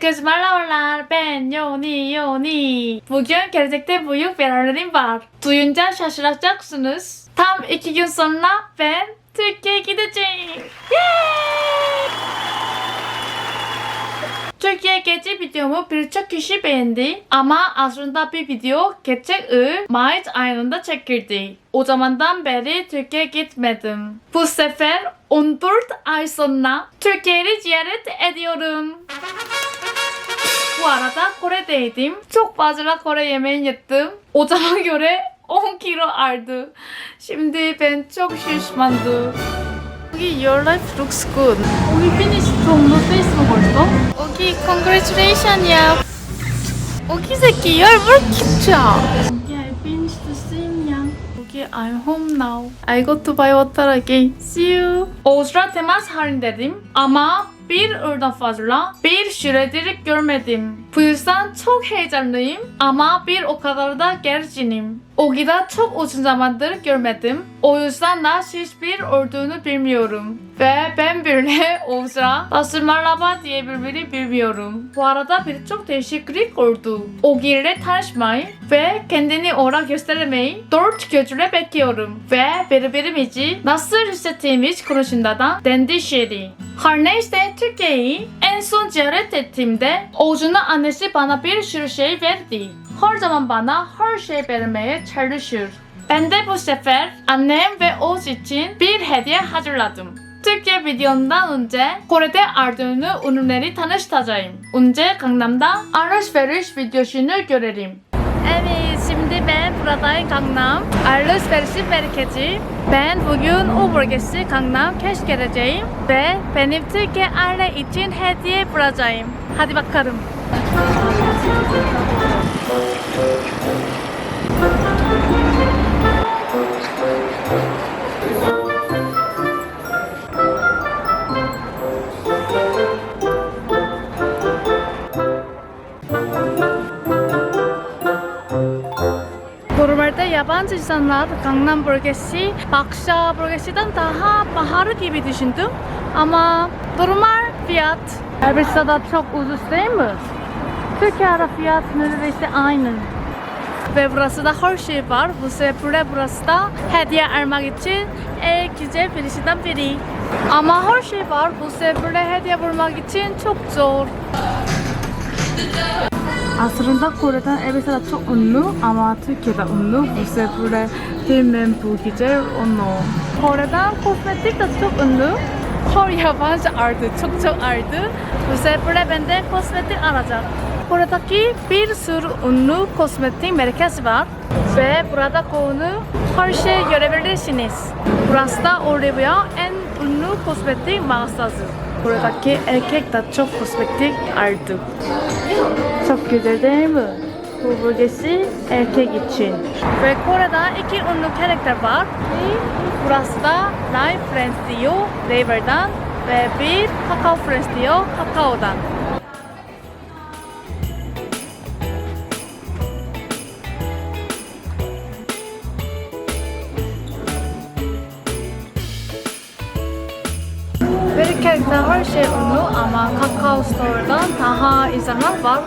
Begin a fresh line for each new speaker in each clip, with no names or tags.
Herkes merhabalar. Ben Yoni Yoni. Bugün gelecekte büyük haberim var. Duyunca şaşıracaksınız. Tam iki gün sonra ben Türkiye'ye gideceğim. Türkiye gezi videomu birçok kişi beğendi ama aslında bir video geçen yıl Mayıs ayında çekildi. O zamandan beri Türkiye'ye gitmedim. Bu sefer 14 ay sonra Türkiye'yi ziyaret ediyorum. 알아자 코레 데이딤 촉 바즈라 코레 예멘 예뜸 오자마결에 온키로 알드 심디 벤촉 실수만두 여기 your life looks good 여기 피니시 from the Facebook also 여기 congratulation이야 여기 새끼 열물 킵쳐 I'm home now. I go to buy water again. See you. Oğuzra temas halindedim ama bir yıldan fazla bir süredir görmedim. Bu yüzden çok heyecanlıyım ama bir o kadar da gerginim. Ogi'da çok uzun zamandır görmedim. O yüzden nasıl bir olduğunu bilmiyorum. Ve ben bile Oğuz'a nasıl merhaba diye birbirini bilmiyorum. Bu arada birçok değişiklik oldu. Ogi ile tanışmayı ve kendini ona göstermeyi dört gözle bekliyorum. Ve birbirimizi nasıl hissettiğimiz konusunda da endişeli. Her neyse Türkiye'yi en son ziyaret ettiğimde Oğuz'un annesi bana bir sürü şey verdi. Her zaman bana her şey vermeye çalışır. Ben de bu sefer annem ve Oğuz için bir hediye hazırladım. Türkiye videomdan önce Kore'de aldığım ürünleri tanıştıracağım. Önce Gangnam'da alışveriş videosunu görelim. Evet, şimdi ben buradayım Gangnam. Alışveriş merkezi. Ben bugün o bölgesi Gangnam keşfedeceğim ve benim Türkiye aile için hediye bulacağım. Hadi bakalım. Normalde yabancı insanlar Gangnam bölgesi, Bakşa bölgesinden daha pahalı gibi düşündüm. Ama normal fiyat. Elbistan'da çok ucuz değil mi? Türkiye'de fiyat neredeyse aynı. Ve burası da her şey var. Bu sebeple burası da hediye almak için en güzel birisinden biri. Ama her şey var. Bu sebeple hediye bulmak için çok zor. Aslında Kore'den elbiseler çok ünlü ama Türkiye'de ünlü. Bu sebeple bilmem bu güzel ünlü. Kore'den kozmetik de çok ünlü. Her yabancı ardı, çok çok ardı. Bu sebeple ben de kozmetik alacağım. Buradaki bir sürü ünlü kozmetik merkezi var. Ve burada konu her şey görebilirsiniz. Burası da Olivia en ünlü kozmetik mağazası. Buradaki erkek de çok kozmetik aldı. Çok güzel değil mi? Bu bölgesi erkek için. Ve Kore'de iki ünlü karakter var. Burası da Life Friends diyor Naver'dan ve bir Kakao Friends diyor Kakao'dan. Karakter her şey ünlü ama Kakao Store'dan daha insanlar var.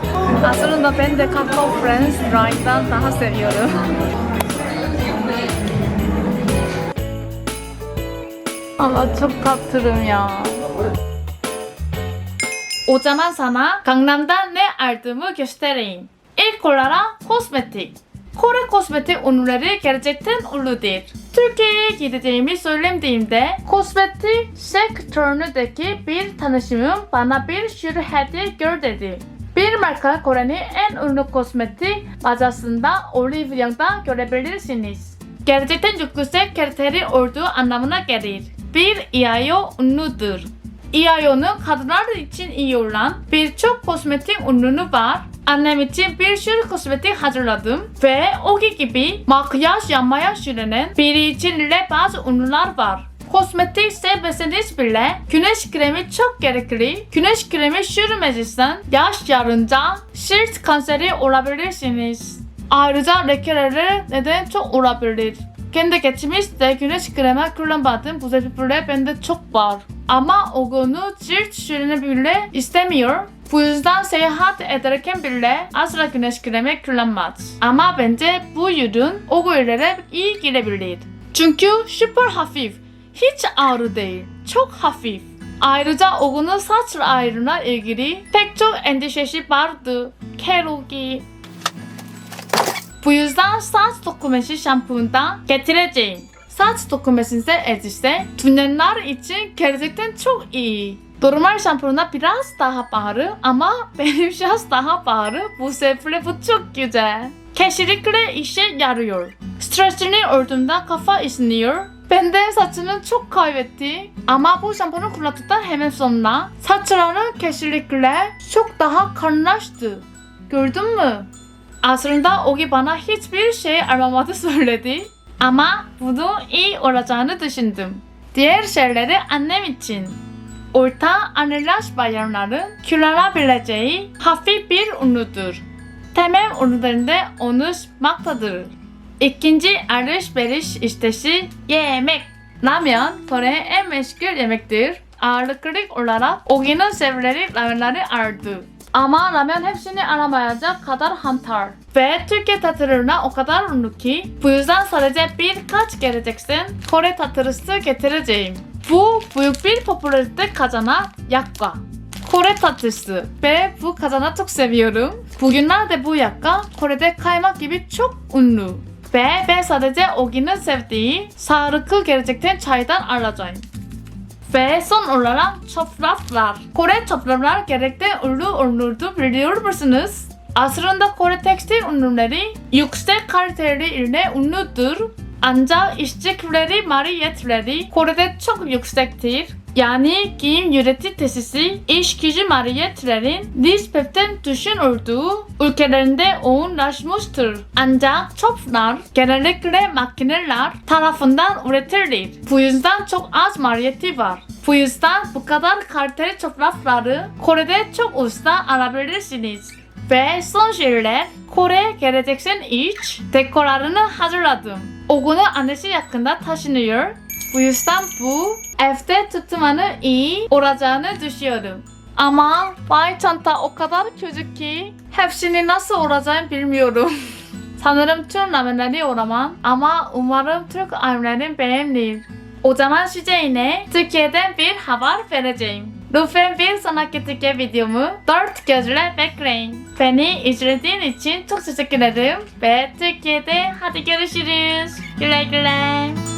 Aslında ben de Kakao Friends Drive'dan daha seviyorum. Ama çok kaptırım ya. O zaman sana Gangnam'dan ne aldığımı göstereyim. İlk olarak kozmetik. Kore kozmetik ürünleri gerçekten ünlüdür. Türkiye'ye gideceğimi söylemediğimde kozmetik sektöründeki bir tanışımım bana bir sürü hediye gör dedi. Bir marka Kore'nin en ünlü kozmetik mağazasında Olivia'da görebilirsiniz. Gerçekten yüksek kaliteli olduğu anlamına gelir. Bir İAYO ünlüdür. İAYO'nun kadınlar için iyi olan birçok kozmetik ürünü var. Annem için bir sürü kozmetik hazırladım ve o gibi makyaj yapmaya süren biri için de bazı ürünler var. Kozmetik sevmeseniz bile güneş kremi çok gerekli. Güneş kremi sürmezsen yaş yarınca cilt kanseri olabilirsiniz. Ayrıca lekelere neden çok olabilir. Kendi geçmişte güneş kremi kullanmadım. Bu sebeple bende çok var. Ama o konu cilt süreni bile istemiyor. Bu yüzden seyahat ederken bile asla güneş kremi kullanmaz. Ama bence bu ürün o günlere iyi girebilir. Çünkü süper hafif. Hiç ağrı değil. Çok hafif. Ayrıca Ogun'un saç ayrına ilgili pek çok endişesi vardı. Kerugi. Bu yüzden saç dokumesi şampuanından getireceğim. Saç dokumesi ise ise tünenler için gerçekten çok iyi. Normal şampuana biraz daha pahalı ama benim şans daha pahalı. Bu sefer bu çok güzel. Kesinlikle işe yarıyor. Stresini öldüğümde kafa ısınıyor. Ben de saçını çok kaybetti. Ama bu şampuanı kullandıktan hemen sonra saçlarım kesinlikle çok daha kalınlaştı. Gördün mü? Aslında Ogi bana hiçbir şey almamadı söyledi. Ama bunu iyi olacağını düşündüm. Diğer şeyleri annem için. Orta anelaş bayanların kullanabileceği hafif bir unudur. Temel ürünlerinde onu maktadır. İkinci alışveriş iştesi yemek. Ramen Kore'nin en meşgul yemektir. Ağırlıklı olarak Ogi'nin sevleri ramenleri aldı. Ama ramen hepsini aramayacak kadar hantar. Ve Türkiye tatlılarına o kadar ünlü ki bu yüzden sadece birkaç geleceksin Kore tatlısı getireceğim. Bu büyük bir popülarite kazanan yakka. Kore tatlısı ve bu kazana çok seviyorum. Bugünlerde bu yakka Kore'de kaymak gibi çok ünlü. Ve ben sadece Ogi'nin sevdiği sağlıklı gerçekten çaydan alacağım. Ve son olarak çöpraklar. Kore çöpraklar gerçekten ünlü ünlüdür biliyor musunuz? Aslında Kore tekstil ürünleri yüksek kaliteli ile ünlüdür. Ancak işçilikleri maliyetleri Kore'de çok yüksektir. Yani giyim üretim tesisi iş gücü maliyetlerin nispeten düşünüldüğü ülkelerinde yoğunlaşmıştır. Ancak çöpler genellikle makineler tarafından üretilir. Bu yüzden çok az maliyeti var. Bu yüzden bu kadar kaliteli çöpleri Kore'de çok usta alabilirsiniz. Ve son şeyler Kore geleceksin iç dekolarını hazırladım. Ogun'un annesi yakında taşınıyor. Bu yüzden bu evde tutmanı iyi olacağını düşünüyorum. Ama bay çanta o kadar küçük ki hepsini nasıl olacağını bilmiyorum. Sanırım tüm ramenleri olamam ama umarım Türk annemlerin beğenir. O zaman size yine Türkiye'den bir haber vereceğim. Lütfen bir sonraki Türkiye videomu dört gözle bekleyin. Beni izlediğin için çok teşekkür ederim ve Türkiye'de hadi görüşürüz. Güle güle.